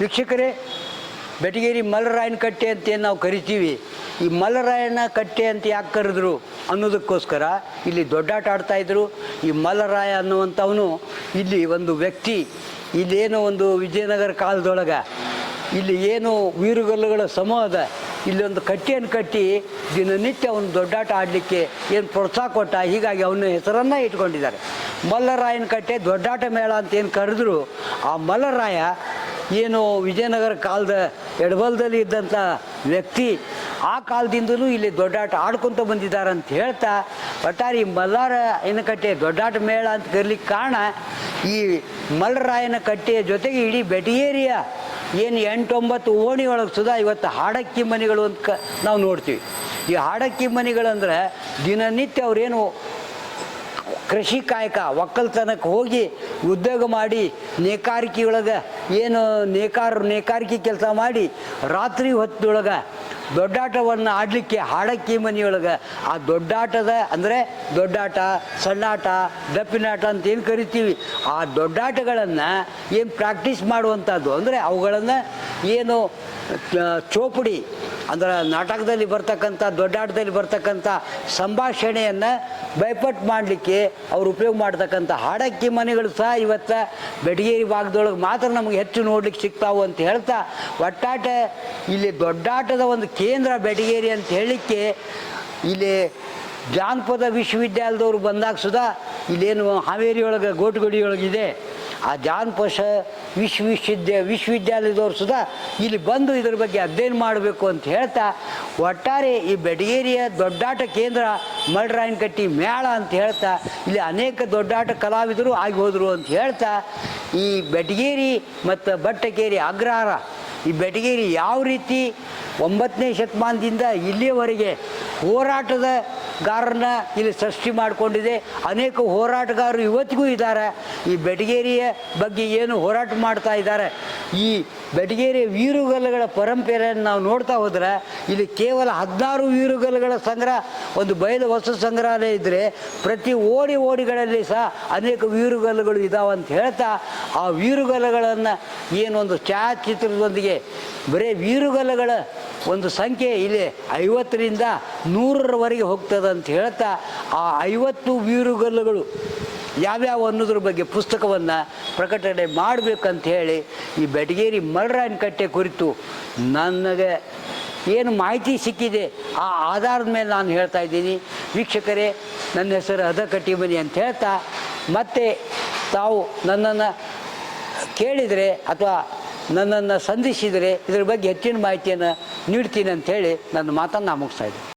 ವೀಕ್ಷಕರೇ, ಬೆಟಗೇರಿ ಮಲ್ಲರಾಯನ ಕಟ್ಟೆ ಅಂತ ಏನು ನಾವು ಕರಿತೀವಿ. ಈ ಮಲ್ಲರಾಯನ ಕಟ್ಟೆ ಅಂತ ಯಾಕೆ ಕರೆದ್ರು ಅನ್ನೋದಕ್ಕೋಸ್ಕರ ಇಲ್ಲಿ ದೊಡ್ಡಾಟ ಆಡ್ತಾಯಿದ್ರು ಈ ಮಲ್ಲರಾಯ ಅನ್ನುವಂಥವನು ಇಲ್ಲಿ ಒಂದು ವ್ಯಕ್ತಿ. ಇಲ್ಲೇನೋ ಒಂದು ವಿಜಯನಗರ ಕಾಲದೊಳಗೆ. ಇಲ್ಲಿ ಏನು ವೀರುಗಲ್ಲುಗಳ ಸಮೂಹ ಅದ ಇಲ್ಲಿ ಒಂದು ಕಟ್ಟೆಯನ್ನು ಕಟ್ಟಿ ದಿನನಿತ್ಯ ಅವನು ದೊಡ್ಡಾಟ ಆಡಲಿಕ್ಕೆ ಏನು ಪ್ರೋತ್ಸಾಹ ಕೊಟ್ಟ, ಹೀಗಾಗಿ ಅವನ ಹೆಸರನ್ನು ಇಟ್ಕೊಂಡಿದ್ದಾರೆ. ಮಲ್ಲರಾಯನ ಕಟ್ಟೆ ದೊಡ್ಡಾಟ ಮೇಳ ಅಂತ ಏನು ಕರೆದ್ರು, ಆ ಮಲ್ಲರಾಯ ಏನು ವಿಜಯನಗರ ಕಾಲದ ಎಡಬಲದಲ್ಲಿ ಇದ್ದಂಥ ವ್ಯಕ್ತಿ ಆ ಕಾಲದಿಂದಲೂ ಇಲ್ಲಿ ದೊಡ್ಡಾಟ ಆಡ್ಕೊತ ಬಂದಿದ್ದಾರೆ ಅಂತ ಹೇಳ್ತಾ, ಒಟ್ಟಾರೆ ಈ ಮಲ್ಲಾರ ಕಟ್ಟೆ ದೊಡ್ಡಾಟ ಮೇಳ ಅಂತ ಕರೀಲಿಕ್ಕೆ ಕಾರಣ ಈ ಮಲ್ಲರಾಯನ ಕಟ್ಟೆಯ ಜೊತೆಗೆ ಇಡೀ ಬೆಟಗೇರಿಯ ಏನು ಎಂಟೊಂಬತ್ತು ಓಣಿ ಒಳಗೆ ಸುಧಾ ಇವತ್ತು ಹಾಡಕ್ಕಿ ಮನೆಗಳು ಅಂತ ನಾವು ನೋಡ್ತೀವಿ. ಈ ಹಾಡಕ್ಕಿ ಮನೆಗಳಂದ್ರೆ ದಿನನಿತ್ಯ ಅವರೇನು ಕೃಷಿ ಕಾಯಕ ಒಕ್ಕಲ್ತನಕ್ಕೆ ಹೋಗಿ ಉದ್ಯೋಗ ಮಾಡಿ ನೇಕಾರಿಕೆಯೊಳಗೆ ಏನು ನೇಕಾರ ನೇಕಾರಿಕೆ ಕೆಲಸ ಮಾಡಿ ರಾತ್ರಿ ಹೊತ್ತೊಳಗೆ ದೊಡ್ಡಾಟವನ್ನು ಆಡಲಿಕ್ಕೆ ಹಾಡಕ್ಕಿ ಮನೆಯೊಳಗೆ ಆ ದೊಡ್ಡಾಟದ ಅಂದರೆ ದೊಡ್ಡಾಟ, ಸಣ್ಣಾಟ, ದಪ್ಪಿನಾಟ ಅಂತ ಏನು ಕರಿತೀವಿ, ಆ ದೊಡ್ಡಾಟಗಳನ್ನು ಏನು ಪ್ರಾಕ್ಟೀಸ್ ಮಾಡುವಂಥದ್ದು ಅಂದರೆ ಅವುಗಳನ್ನು ಏನು ಚೋಪಡಿ ಅಂದ್ರೆ ನಾಟಕದಲ್ಲಿ ಬರ್ತಕ್ಕಂಥ ದೊಡ್ಡಾಟದಲ್ಲಿ ಬರ್ತಕ್ಕಂಥ ಸಂಭಾಷಣೆಯನ್ನು ಬೈಪಟ್ ಮಾಡಲಿಕ್ಕೆ ಅವ್ರು ಉಪಯೋಗ ಮಾಡ್ತಕ್ಕಂಥ ಹಾಡಕ್ಕಿ ಮನೆಗಳು ಸಹ ಇವತ್ತು ಬೆಟಗೇರಿ ಭಾಗದೊಳಗೆ ಮಾತ್ರ ನಮಗೆ ಹೆಚ್ಚು ನೋಡ್ಲಿಕ್ಕೆ ಸಿಗ್ತಾವು ಅಂತ ಹೇಳ್ತಾ ಒಟ್ಟಾಟ ಇಲ್ಲಿ ದೊಡ್ಡಾಟದ ಒಂದು ಕೇಂದ್ರ ಬೆಟಗೇರಿ ಅಂತ ಹೇಳಲಿಕ್ಕೆ ಇಲ್ಲಿ ಜಾನಪದ ವಿಶ್ವವಿದ್ಯಾಲಯದವರು ಬಂದಾಗ ಸುದಾ ಇಲ್ಲೇನು ಹಾವೇರಿ ಒಳಗೆ ಆ ಜಾನಪದ ವಿಶ್ವವಿದ್ಯ ವಿಶ್ವವಿದ್ಯಾಲಯದವರು ಸುಧಾ ಇಲ್ಲಿ ಬಂದು ಇದ್ರ ಬಗ್ಗೆ ಅಧ್ಯಯನ ಮಾಡಬೇಕು ಅಂತ ಹೇಳ್ತಾ ಒಟ್ಟಾರೆ ಈ ಬೆಡಗೇರಿಯ ದೊಡ್ಡಾಟ ಕೇಂದ್ರ ಮಲ್ರಾಯನಕಟ್ಟಿ ಮೇಳ ಅಂತ ಹೇಳ್ತಾ ಇಲ್ಲಿ ಅನೇಕ ದೊಡ್ಡಾಟ ಕಲಾವಿದರು ಆಗಿ ಹೋದರು ಅಂತ ಹೇಳ್ತಾ ಈ ಬೆಟಗೇರಿ ಮತ್ತು ಬಟ್ಟಕೇರಿ ಅಗ್ರಹಾರ ಈ ಬೆಟಗೇರಿ ಯಾವ ರೀತಿ ಒಂಬತ್ತನೇ ಶತಮಾನದಿಂದ ಇಲ್ಲಿಯವರೆಗೆ ಹೋರಾಟದ ಗಾರನ್ನ ಇಲ್ಲಿ ಸೃಷ್ಟಿ ಮಾಡಿಕೊಂಡಿದೆ. ಅನೇಕ ಹೋರಾಟಗಾರರು ಇವತ್ತಿಗೂ ಇದ್ದಾರೆ. ಈ ಬೆಟಗೇರಿಯ ಬಗ್ಗೆ ಏನು ಹೋರಾಟ ಮಾಡ್ತಾ ಇದ್ದಾರೆ? ಈ ಬೆಟಗೇರಿಯ ವೀರುಗಲ್ಲುಗಳ ಪರಂಪರೆಯನ್ನು ನಾವು ನೋಡ್ತಾ ಹೋದ್ರೆ ಇಲ್ಲಿ ಕೇವಲ ಹದಿನಾರು ವೀರುಗಲ್ಲುಗಳ ಸಂಗ್ರಹ, ಒಂದು ಬಯಲು ವಸ್ತು ಸಂಗ್ರಹಾಲಯ ಇದ್ದರೆ ಪ್ರತಿ ಓಡಿ ಓಡಿಗಳಲ್ಲಿ ಸಹ ಅನೇಕ ವೀರುಗಲ್ಲುಗಳು ಇದಾವೆ ಅಂತ ಹೇಳ್ತಾ, ಆ ವೀರುಗಲ್ಲುಗಳನ್ನು ಏನೊಂದು ಛಾಯಾಚಿತ್ರದೊಂದಿಗೆ, ಬರೀ ವೀರುಗಲ್ಲುಗಳ ಒಂದು ಸಂಖ್ಯೆ ಇಲ್ಲಿ ಐವತ್ತರಿಂದ ನೂರರವರೆಗೆ ಹೋಗ್ತದೆ ಅಂತ ಹೇಳ್ತಾ, ಆ ಐವತ್ತು ವೀರುಗಲ್ಲುಗಳು ಯಾವ್ಯಾವ ಅನ್ನೋದ್ರ ಬಗ್ಗೆ ಪುಸ್ತಕವನ್ನು ಪ್ರಕಟಣೆ ಮಾಡಬೇಕಂತ ಹೇಳಿ ಈ ಬೆಟಗೇರಿ ಮರ್ರಾಯನ ಕಟ್ಟೆ ಕುರಿತು ನನಗೆ ಏನು ಮಾಹಿತಿ ಸಿಕ್ಕಿದೆ, ಆ ಆಧಾರದ ಮೇಲೆ ನಾನು ಹೇಳ್ತಾ ಇದ್ದೀನಿ. ವೀಕ್ಷಕರೇ, ನನ್ನ ಹೆಸರು ಅದ ಕಟ್ಟಿಮನಿ ಅಂತ ಹೇಳ್ತಾ, ಮತ್ತೆ ತಾವು ನನ್ನನ್ನು ಕೇಳಿದರೆ ಅಥವಾ ನನ್ನನ್ನು ಸಂಧಿಸಿದರೆ ಇದ್ರ ಬಗ್ಗೆ ಹೆಚ್ಚಿನ ಮಾಹಿತಿಯನ್ನು ನೀಡ್ತೀನಿ ಅಂತ ಹೇಳಿ ನನ್ನ ಮಾತನ್ನು ನಾನು ಮುಗಿಸ್ತಾ ಇದ್ದೀನಿ.